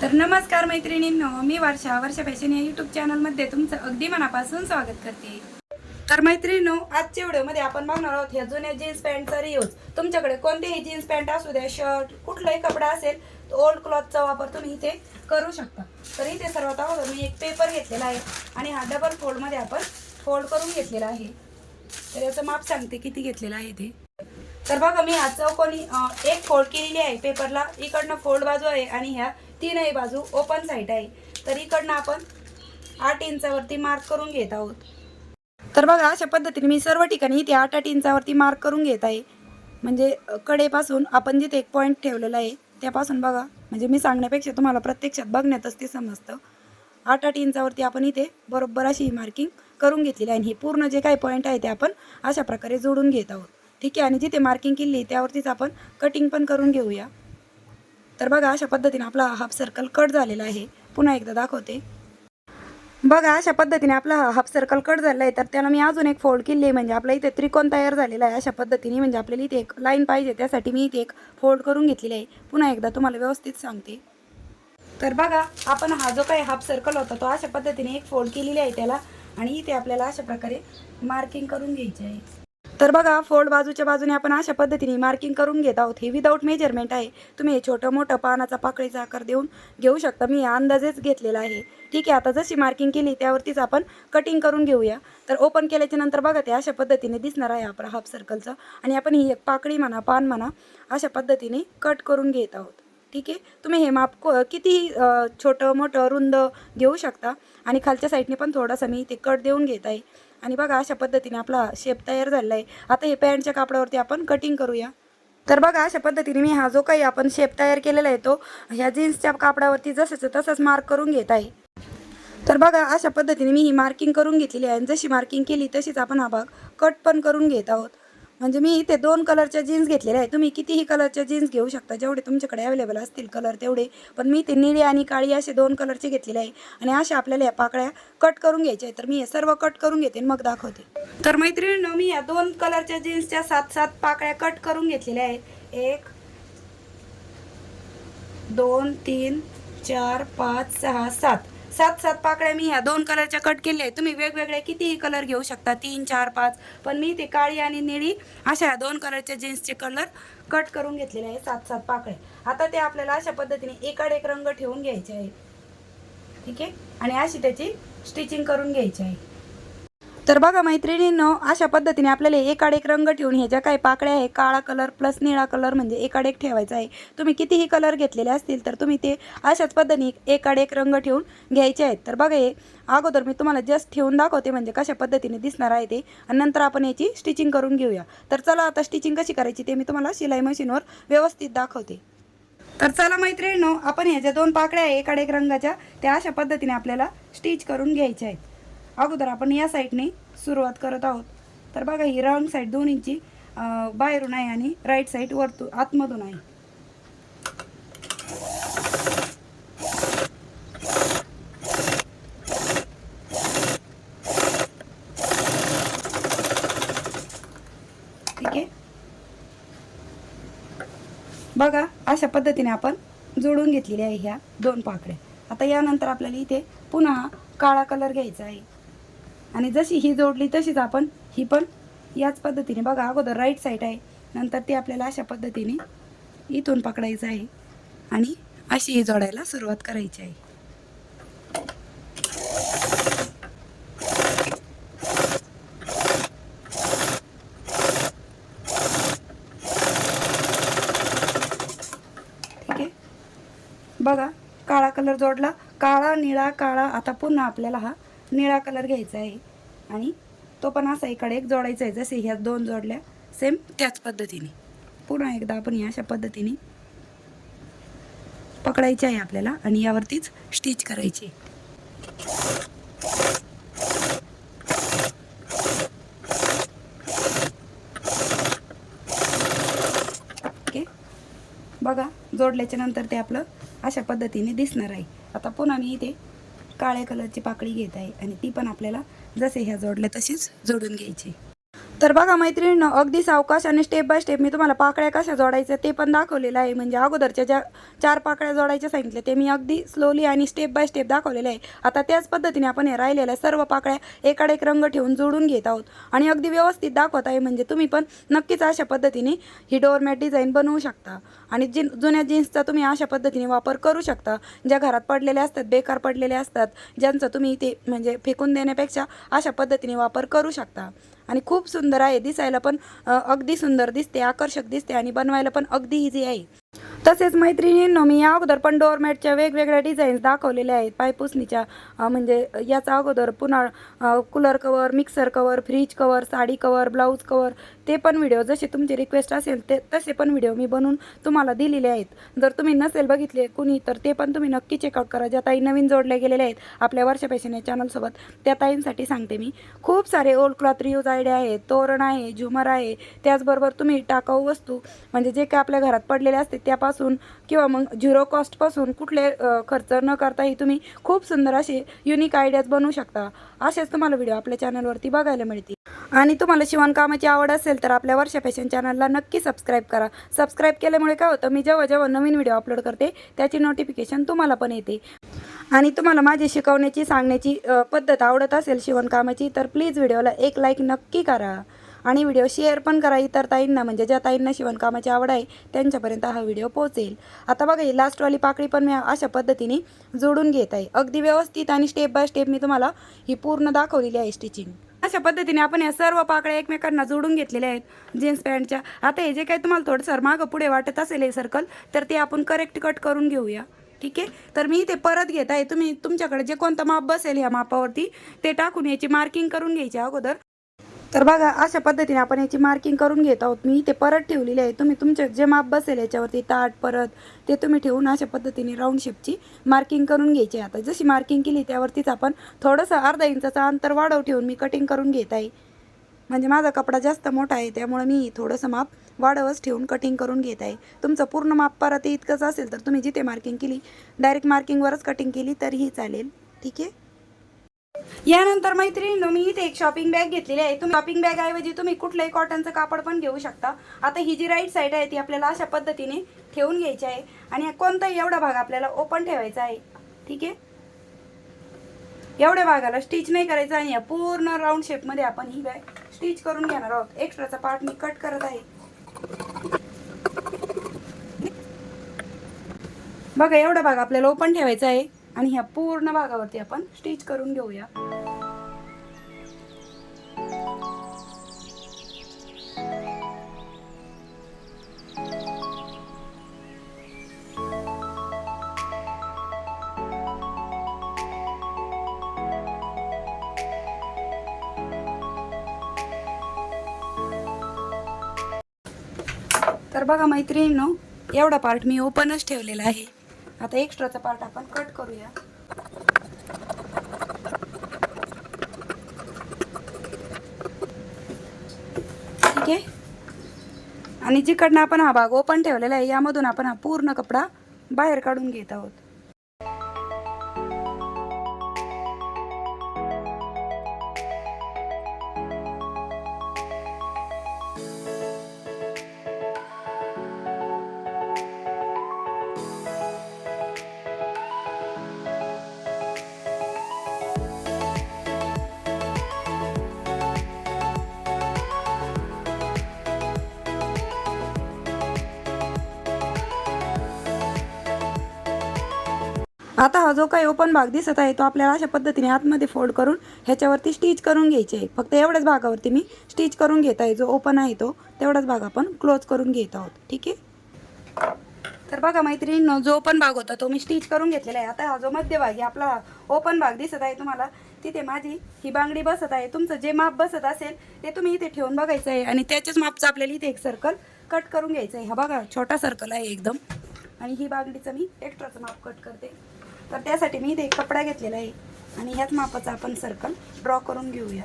तर नमस्कार मैत्रिणींनो मी वर्षा वर्षा फॅशन या युट्यूब चॅनलमध्ये तुमचं अगदी मनापासून स्वागत करते. तर मैत्रिणींनो आजच्या व्हिडिओमध्ये आपण बघणार आहोत ह्या जुन्या जीन्स पॅन्टचा रियूज तुमच्याकडे कोणतेही जीन्स पॅन्ट असू द्या शर्ट कुठलाही कपडा असेल तर ओल्ड क्लॉथचा वापर तुम्ही इथे करू शकता. तर इथे सर्वात अगोदर मी एक पेपर घेतलेला आहे आणि हा डबल फोल्डमध्ये आपण फोल्ड करून घेतलेला आहे. तर याचं माप सांगते किती घेतलेलं आहे ते. तर बघा मी हा चौकोनी एक फोल्ड केलेली आहे. पेपरला इकडनं फोल्ड बाजू आहे आणि ह्या तीनही बाजू ओपन साईड आहे. तर इकडनं आपण आठ इंचावरती मार्क करून घेत आहोत. तर बघा अशा पद्धतीने मी सर्व ठिकाणी इथे आठ आठ इंचावरती मार्क करून घेत आहे. म्हणजे कडेपासून आपण जिथे एक पॉईंट ठेवलेला आहे त्यापासून बघा. म्हणजे मी सांगण्यापेक्षा तुम्हाला प्रत्यक्षात बघण्यातच ते समजतं. आठ आठ इंचावरती आपण इथे बरोबर अशी ही मार्किंग करून घेतलेली आहे. आणि हे पूर्ण जे काही पॉईंट आहे ते आपण अशा प्रकारे जोडून घेत आहोत. ठीक आहे? आणि जिथे मार्किंग केली त्यावरतीच आपण कटिंग पण करून घेऊया. तर बघा अशा पद्धतीने आपला हाफ सर्कल कट झालेला आहे. पुन्हा एकदा दाखवते. बघा अशा पद्धतीने आपला हा हाफ सर्कल कट झाला आहे. तर त्याला मी अजून एक फोल्ड केली आहे. म्हणजे आपल्या इथे त्रिकोण तयार झालेला आहे. अशा पद्धतीने म्हणजे आपल्याला इथे एक लाईन पाहिजे. त्यासाठी मी इथे एक फोल्ड करून घेतलेली आहे. पुन्हा एकदा तुम्हाला व्यवस्थित सांगते. तर बघा आपण हा जो काही हाफ सर्कल होता तो अशा पद्धतीने एक फोल्ड केलेली आहे त्याला. आणि इथे आपल्याला अशा प्रकारे मार्किंग करून घ्यायची आहे. तर बघा फोल्ड बाजूच्या बाजूने आपण अशा पद्धतीने मार्किंग करून घेत आहोत. हे विदाऊट मेजरमेंट आहे. तुम्ही हे छोटं मोठं पानाचा पाकळीचा आकार देऊन घेऊ शकता. मी अंदाजेच घेतलेला आहे. ठीक आहे आता जशी मार्किंग केली त्यावरतीच आपण कटिंग करून घेऊया. तर ओपन केल्याच्यानंतर बघा ते अशा पद्धतीने दिसणार आहे आपला हाफ सर्कलचं आणि आपण ही एक पाकळी म्हणा पान म्हणा अशा पद्धतीने कट करून घेत आहोत. ठीक आहे? तुम्ही हे माप को किती छोटं मोठं रुंद घेऊ शकता. आणि खालच्या साईडने पण थोडासा मी ते कट देऊन घेत आहे. आणि बघा अशा पद्धतीने आपला शेप तयार झालेला आहे आता हे पॅन्टच्या कापडावरती आपण कटिंग करूया. तर बघा अशा पद्धतीने मी हा जो काही आपण शेप तयार केलेला आहे तो ह्या जीन्सच्या कापडावरती जसंच तसंच मार्क करून घेत आहे. तर बघा अशा पद्धतीने मी ही मार्किंग करून घेतलेली आहे. आणि जशी मार्किंग केली तशीच आपण हा भाग कट पण करून घेत आहोत. म्हणजे मी इथे दोन कलरच्या जीन्स घेतलेल्या आहे तुम्ही कितीही कलरच्या जीन्स घेऊ शकता. जेवढे तुमच्याकडे अवेलेबल असतील कलर तेवढे. पण मी ते निळे आणि काळी असे दोन कलरचे घेतलेले आहे. आणि अशा आपल्याला या पाकळ्या कट करून घ्यायच्या आहेत. तर मी हे सर्व कट करून घेते मग दाखवते. तर मैत्रिणींनो मी या दोन कलरच्या जीन्सच्या सात सात पाकळ्या कट करून घेतलेल्या आहेत. एक दोन तीन चार पाच सहा सात. सात सात पाकळ्या मी ह्या दोन कलरच्या कट केल्या आहेत. तुम्ही वेगवेगळे कितीही कलर घेऊ शकता तीन चार पाच पण मी ते काळी आणि निळी अशा ह्या दोन कलरच्या जीन्सचे कलर कट करून घेतलेले आहे सात सात पाकळे. आता ते आपल्याला अशा पद्धतीने एकाड एक रंग ठेवून घ्यायचे आहे. ठीक आहे? आणि अशी त्याची स्टिचिंग करून घ्यायची आहे. तर बघा मैत्रिणींनो अशा पद्धतीने आपल्याला एकाड एक रंग ठेवून ह्या ज्या काही पाकळ्या आहे काळा कलर प्लस निळा कलर म्हणजे एकाड एक ठेवायचा आहे. तुम्ही कितीही कलर घेतलेले असतील तर तुम्ही ते अशाच पद्धतीने एकाड एक रंग ठेवून घ्यायचे आहेत. तर बघा हे अगोदर मी तुम्हाला जस्ट ठेवून दाखवते म्हणजे कशा पद्धतीने दिसणार आहे ते. आणि नंतर आपण याची स्टिचिंग करून घेऊया. तर चला आता स्टिचिंग कशी करायची ते मी तुम्हाला शिलाई मशीनवर व्यवस्थित दाखवते. तर चला मैत्रिणींनो आपण ह्या ज्या दोन पाकळ्या आहे एकाड एक रंगाच्या त्या अशा पद्धतीने आपल्याला स्टिच करून घ्यायच्या आहेत. अगोदर आपण या साईडने सुरुवात करत आहोत. तर बघा ही रॉंग साईड दोन इंची बाहेरून आहे आणि राईट साईड वरतू आतमधून आहे. ठीक आहे? बघा अशा पद्धतीने आपण जोडून घेतलेल्या आहे ह्या दोन पाकड्या आता यानंतर आपल्याला इथे पुन्हा काळा कलर घ्यायचा आहे. आणि जशी ही जोडली तशीच आपण ही पण याच पद्धतीने बघा अगोदर राईट साईड आहे. नंतर ती आपल्याला अशा पद्धतीने इथून पकडायचं आहे. आणि अशी ही जोडायला सुरुवात करायची आहे. ठीक आहे? बघा काळा कलर जोडला. काळा निळा काळा आता पुन्हा आपल्याला हा निळा कलर घ्यायचा आहे. आणि तो पण असा इकडे एक जोडायचा आहे. जसे ह्या दोन जोडल्या सेम त्याच पद्धतीने. पुन्हा एकदा आपण या अशा पद्धतीने पकडायचे आहे आपल्याला आणि यावरतीच स्टिच करायची. ओके? बघा जोडल्याच्या नंतर ते आपलं अशा पद्धतीने दिसणार आहे. आता पुन्हा मी इथे काळ्या कलरची पाकळी घेत आहे आणि ती पण आपल्याला जसे ह्या जोडल्या तशीच जोडून घ्यायची. तर बघा मैत्रिणींनो अगदी सावकाश आणि स्टेप बाय स्टेप मी तुम्हाला पाकळ्या कशा जोडायच्या ते पण दाखवलेलं आहे. म्हणजे अगोदरच्या ज्या चार पाकळ्या जोडायच्या सांगितल्या ते मी अगदी स्लोली आणि स्टेप बाय स्टेप दाखवलेलं आहे. आता त्याच पद्धतीने आपण हे राहिलेल्या सर्व पाकळ्या एकाड एक रंग ठेवून जोडून घेत आहोत. आणि अगदी व्यवस्थित दाखवत आहे म्हणजे तुम्ही पण नक्कीच अशा पद्धतीने ही डोअरमॅट डिझाईन बनवू शकता. आणि जिन जुन्या जीन्सचा तुम्ही अशा पद्धतीने वापर करू शकता ज्या घरात पडलेल्या असतात बेकार पडलेल्या असतात ज्यांचा तुम्ही ते म्हणजे फेकून देण्यापेक्षा अशा पद्धतीने वापर करू शकता. आणि खूप सुंदर आहे दिसायला पण अ, अगदी सुंदर दिसते आकर्षक दिसते आणि बनवायला पण अगदी इझी आहे. तसेच मैत्रिणींनो मी या अगोदर पण डोअरमॅटच्या वेगवेगळ्या डिझाईन्स दाखवलेल्या आहेत. पायपुसणीच्या म्हणजे याचा अगोदर पुन्हा cooler cover mixer cover fridge cover sari cover blouse cover ते पण व्हिडिओ जसे तुमची रिक्वेस्ट असेल ते तसे पण व्हिडिओ मी बनवून तुम्हाला दिलेले आहेत. जर तुम्ही नसेल बघितले कुणी तर ते पण तुम्ही नक्की चेकआउट करा. ज्या ताई नवीन जोडल्या गेलेल्या आहेत आपल्या वर्ष या चॅनलसोबत त्या ताईंसाठी सांगते मी. खूप सारे ओल्ड क्लॉथ रियूज आयडिया आहे तोरण आहे झुमर आहे. त्याचबरोबर तुम्ही टाकाऊ वस्तू म्हणजे जे काय आपल्या घरात पडलेले असते त्यापासून किंवा मग झिरो कॉस्टपासून कुठले खर्च न करताही तुम्ही खूप सुंदर असे युनिक आयडियाज बनवू शकता. असेच तुम्हाला व्हिडिओ आपल्या चॅनलवरती बघायला मिळतील. आणि तुम्हाला शिवणकामाची आवड असेल तर आपल्या वर्षा फॅशन चॅनलला नक्की सबस्क्राईब करा. सबस्क्राईब केल्यामुळे काय होतं मी जेव्हा जेव्हा नवीन व्हिडिओ अपलोड करते त्याची नोटिफिकेशन तुम्हाला पण येते. आणि तुम्हाला माझी शिकवण्याची सांगण्याची पद्धत आवडत असेल शिवणकामाची तर प्लीज व्हिडिओला एक लाईक नक्की करा. आणि व्हिडिओ शेअर पण करा इतर ताईंना म्हणजे ज्या ताईंना शिवणकामाची आवड आहे त्यांच्यापर्यंत हा व्हिडिओ पोहोचेल. आता बघा ही लास्टवाली पाकळी पण मी अशा पद्धतीने जोडून घेत आहे. अगदी व्यवस्थित आणि स्टेप बाय स्टेप मी तुम्हाला ही पूर्ण दाखवलेली आहे स्टिचिंग अशा पद्धतीने आपण या सर्व पाकळ्या एकमेकांना जोडून घेतलेल्या आहेत जीन्स पॅन्टच्या आता हे जे काही तुम्हाला थोडंसं मागं पुढे वाटत असेल हे सर्कल तर ते आपण करेक्ट कट करून घेऊया. ठीक आहे? तर मी ते परत घेत आहे. तुम्ही तुमच्याकडे जे कोणतं माप बसेल या मापावरती ते टाकून याची मार्किंग करून घ्यायची अगोदर. तर बघा अशा पद्धतीने आपण याची मार्किंग करून घेत आहोत. मी ते परत ठेवलेले आहे. तुम्ही तुमचे जे माप बसेल याच्यावरती ताट परत ते तुम्ही ठेवून अशा पद्धतीने राऊंड शेपची मार्किंग करून घ्यायची आता जशी मार्किंग केली त्यावरतीच आपण थोडंसं अर्धा इंचाचं अंतर वाढव ठेवून मी कटिंग करून घेत आहे. म्हणजे माझा कपडा जास्त मोठा आहे त्यामुळे मी थोडंसं माप वाढवच ठेवून कटिंग करून घेत आहे. तुमचं पूर्ण माप परत इतकंच असेल तर तुम्ही जिथे मार्किंग केली डायरेक्ट मार्किंगवरच कटिंग केली तरीही चालेल. ठीक आहे? यानंतर मैत्रिणींनो मी इथे एक शॉपिंग बॅग घेतलेली आहे. तुम्ही शॉपिंग बॅग ऐवजी तुम्ही कुठलंही कॉटनचं कापड पण घेऊ शकता. आता ही जी राईट साईड आहे ती आपल्याला अशा पद्धतीने ठेवून घ्यायची आहे. आणि कोणताही एवढा भाग आपल्याला ओपन ठेवायचा आहे. ठीक आहे? एवढ्या भागाला स्टिच नाही करायचं आणि या पूर्ण राऊंड शेपमध्ये आपण ही बॅग स्टिच करून घेणार आहोत. एक्स्ट्राचा पार्ट मी कट करत आहे. बघा एवढा भाग आपल्याला ओपन ठेवायचा आहे. आणि ह्या पूर्ण भागावरती आपण स्टिच करून घेऊया. तर बघा मैत्रिणींनो एवढा पार्ट मी ओपनच ठेवलेला आहे. आता एक्स्ट्राचा पार्ट आपण कट करूया. ठीक आहे? आणि जिकडनं आपण हा भाग ओपन ठेवलेला आहे यामधून आपण हा पूर्ण कपडा बाहेर काढून घेत आहोत. आता हा जो काही ओपन भाग दिसत आहे तो आपल्याला अशा पद्धतीने आतमध्ये फोल्ड करून ह्याच्यावरती स्टिच करून घ्यायची आहे. फक्त एवढ्याच भागावरती मी स्टिच करून घेत आहे. जो ओपन आहे तो तेवढाच भाग आपण क्लोज करून घेत आहोत. ठीक आहे? तर बघा मैत्रिणींनो जो ओपन भाग होता तो मी स्टिच करून घेतलेला आहे. आता हा जो मध्यभाग आहे आपला ओपन भाग दिसत आहे तुम्हाला तिथे माझी ही बांगडी बसत आहे. तुमचं जे माप बसत असेल ते तुम्ही इथे ठेवून बघायचं आहे. आणि त्याच्याच मापचं आपल्याला इथे एक सर्कल कट करून घ्यायचं आहे. हा बघा छोटा सर्कल आहे एकदम. आणि ही बांगडीचं मी एक्स्ट्राचं माप कट करते. तर त्यासाठी मी इथे एक कपडा घेतलेला आहे. आणि ह्याच मापाचा आपण सर्कल ड्रॉ करून घेऊया.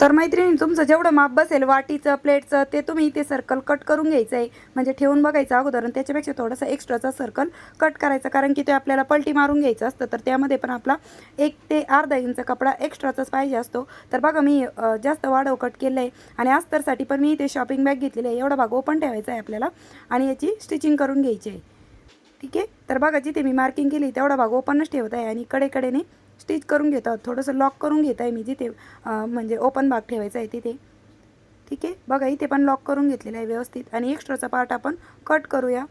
तर मैत्रिणी तुमचं जेवढं माप बसेल वाटीचं प्लेटचं ते तुम्ही इथे सर्कल कट करून घ्यायचं आहे. म्हणजे ठेवून बघायचं अगोदर आणि त्याच्यापेक्षा थोडंसं एक्स्ट्राचा सर्कल कट करायचा. कारण की ते आपल्याला पलटी मारून घ्यायचं असतं तर त्यामध्ये पण आपला एक ते अर्धा इंच कपडा एक्स्ट्राचाच पाहिजे असतो. तर बघा मी जास्त वाढव कट केलं आहे आणि अस्तरसाठी पण मी इथे शॉपिंग बॅग घेतलेली आहे. एवढा भाग ओपन ठेवायचा आहे आपल्याला. आणि याची स्टिचिंग करून घ्यायची आहे. ठीक आहे? तर बघा जिथे मी मार्किंग केली तेवढा भाग ओपनच ठेवत आहे आणि कडेकडेने स्टिच करून घेत आहोत. थोडंसं लॉक करून घेत आहे मी जिथे म्हणजे ओपन भाग ठेवायचा आहे तिथे. ठीक आहे? बघा इथे पण लॉक करून घेतलेलं आहे व्यवस्थित. आणि एक्स्ट्राचा पार्ट आपण कट करूया.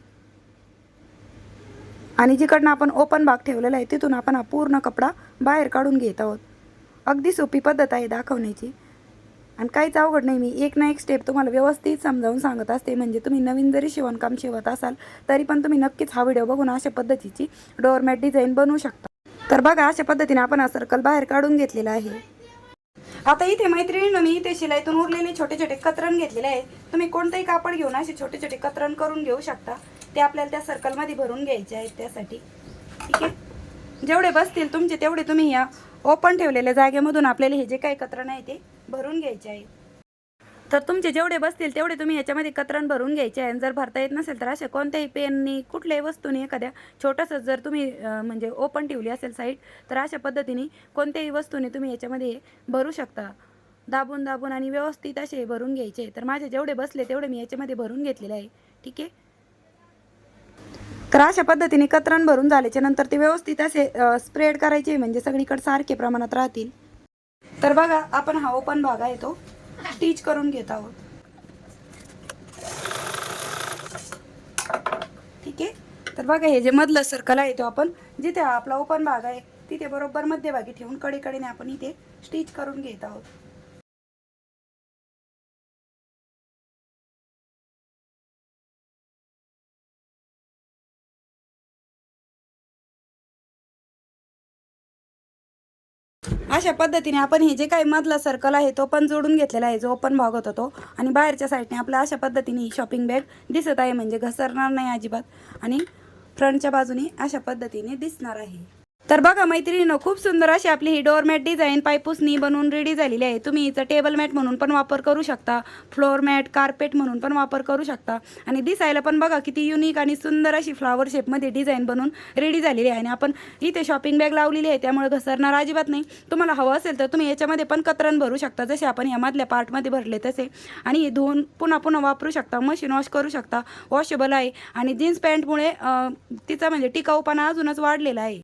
आणि जिकडनं आपण ओपन भाग ठेवलेला आहे तिथून आपण हा पूर्ण कपडा बाहेर काढून घेत आहोत. अगदी सोपी पद्धत आहे दाखवण्याची. आणि काहीच अवघड नाही. मी एक ना एक स्टेप तुम्हाला व्यवस्थित समजावून सांगत असते. म्हणजे तुम्ही नवीन जरी शिवणकाम शिवत असाल तरी पण तुम्ही नक्कीच हा व्हिडिओ बघून अशा पद्धतीची डोअरमॅट डिझाईन बनवू शकता. तर बघा अशा पद्धतीने आपण हा सर्कल बाहेर काढून घेतलेला आहे. आता इथे मैत्रिणीनं मी इथे शिलाईतून उरलेले छोटे छोटे कतरण घेतलेले आहे. तुम्ही कोणतंही कापड घेऊन असे छोटे छोटे कतरण करून घेऊ शकता. ते आपल्याला त्या सर्कलमध्ये भरून घ्यायचे आहेत त्यासाठी. ठीक आहे? जेवढे बसतील तुमचे तेवढे तुम्ही या ओपन ठेवलेल्या जागेमधून आपल्याला हे जे काही कतरण आहे ते भरून घ्यायचे आहे. तर तुमचे जेवढे बसतील तेवढे तुम्ही याच्यामध्ये कतरण भरून घ्यायचे आहे. आणि जर भरता येत नसेल तर असे कोणत्याही पेननी कुठल्याही वस्तूने एखाद्या छोटंसं जर तुम्ही म्हणजे ओपन ठेवली असेल साईड तर अशा पद्धतीने कोणत्याही वस्तूने तुम्ही याच्यामध्ये भरू शकता. दाबून दाबून आणि व्यवस्थित असे भरून घ्यायचे तर माझे जेवढे बसले तेवढे मी याच्यामध्ये भरून घेतलेले आहे. ठीक आहे? तर अशा पद्धतीने कतरण भरून झाल्याच्यानंतर ते व्यवस्थित असे स्प्रेड करायचे म्हणजे सगळीकडे सारखे प्रमाणात राहतील. तर बघा आपण हा ओपन भाग आहे तो स्टिच करून घेत आहोत. ठीक आहे? तर बघा हे जे मधलं सर्कल आहे तो आपण जिथे आपला ओपन भाग आहे तिथे बरोबर मध्यभागी ठेवून कडेकडेने आपण इथे स्टिच करून घेत आहोत. अशा पद्धतीने आपण हे जे काही मधला सर्कल आहे तो पण जोडून घेतलेला आहे जो ओपन भाग होता तो. आणि बाहेरच्या साईडने आपला अशा पद्धतीने ही शॉपिंग बॅग दिसत आहे म्हणजे घसरणार नाही अजिबात. आणि फ्रंटच्या बाजूने अशा पद्धतीने दिसणार आहे. तर बघा मैत्रिणीनं खूप सुंदर अशी आपली ही डोअरमॅट डिझाईन पायपुसनी बनवून रेडी झालेली आहे. तुम्ही हिचं टेबल मॅट म्हणून पण वापर करू शकता. फ्लोअर मॅट कार्पेट म्हणून पण वापर करू शकता. आणि दिसायला पण बघा किती युनिक आणि सुंदर अशी फ्लावर शेपमध्ये डिझाईन बनवून रेडी झालेली आहे. आणि आपण इथे शॉपिंग बॅग लावलेली आहे त्यामुळे घसरणार अजिबात नाही. तुम्हाला हवं असेल तर तुम्ही याच्यामध्ये पण कतरण भरू शकता जसे आपण यामधल्या पार्टमध्ये भरले तसे. आणि हे धुवून पुन्हा पुन्हा वापरू शकता मशीन वॉश करू शकता. वॉशेबल आहे. आणि जीन्स पॅन्टमुळे तिचा म्हणजे टिकाऊपणा अजूनच वाढलेला आहे.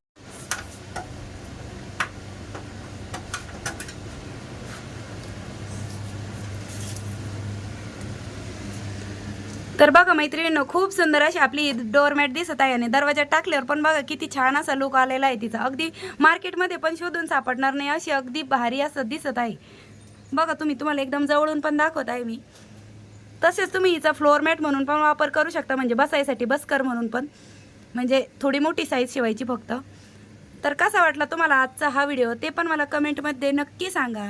तर बघा मैत्रिणीनं खूप सुंदर अशी आपली डोअरमॅट दिसत आहे आणि दरवाजा टाकल्यावर पण बघा किती छान असा लुक आलेला आहे तिचा. अगदी मार्केटमध्ये पण शोधून सापडणार नाही अशी अगदी भारी असं दिसत आहे. बघा तुम्ही तुम्हाला एकदम जवळून पण दाखवत आहे मी. तसेच तुम्ही हिचा फ्लोरमॅट म्हणून पण वापर करू शकता म्हणजे बसायसाठी बसकर म्हणून पण. म्हणजे थोडी मोठी साईज शिवायची फक्त. तर कसा वाटला तुम्हाला आजचा हा व्हिडिओ ते पण मला कमेंटमध्ये नक्की सांगा.